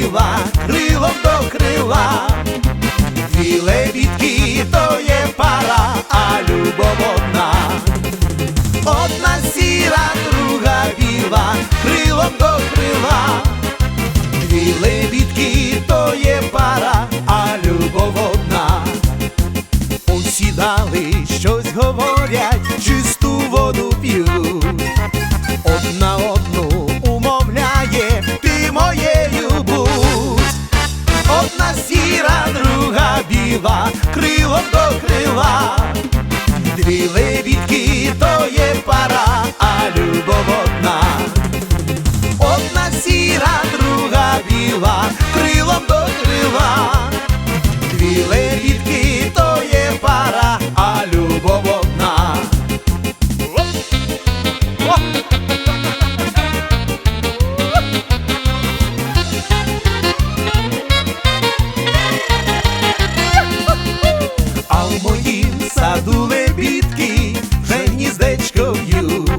друга крилом до крила. Дві лебідки, то є пара, а любов одна. Одна сіра, друга біла, крилом до крила. Дві лебідки, то є пара, а любов одна. Посідали, щось говорять, крила. Дві лебідки, то є пара, а любов одна. А в моїм саду лебідки вже гніздечко в'ють.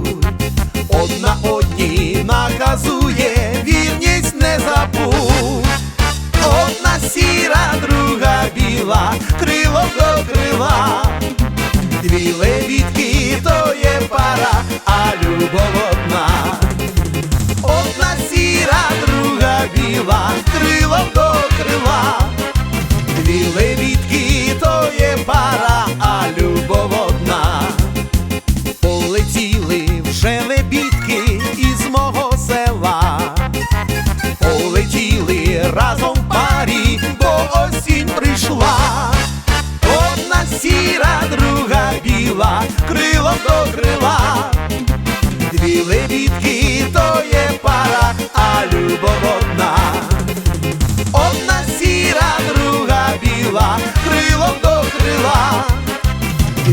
Одна одній наказує, друга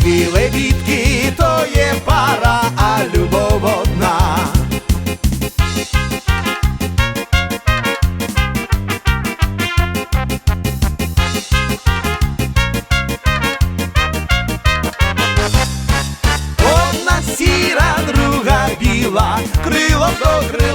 Дві лебідки, то є пара, а любов одна. Одна сіра, друга біла, крилом до крила.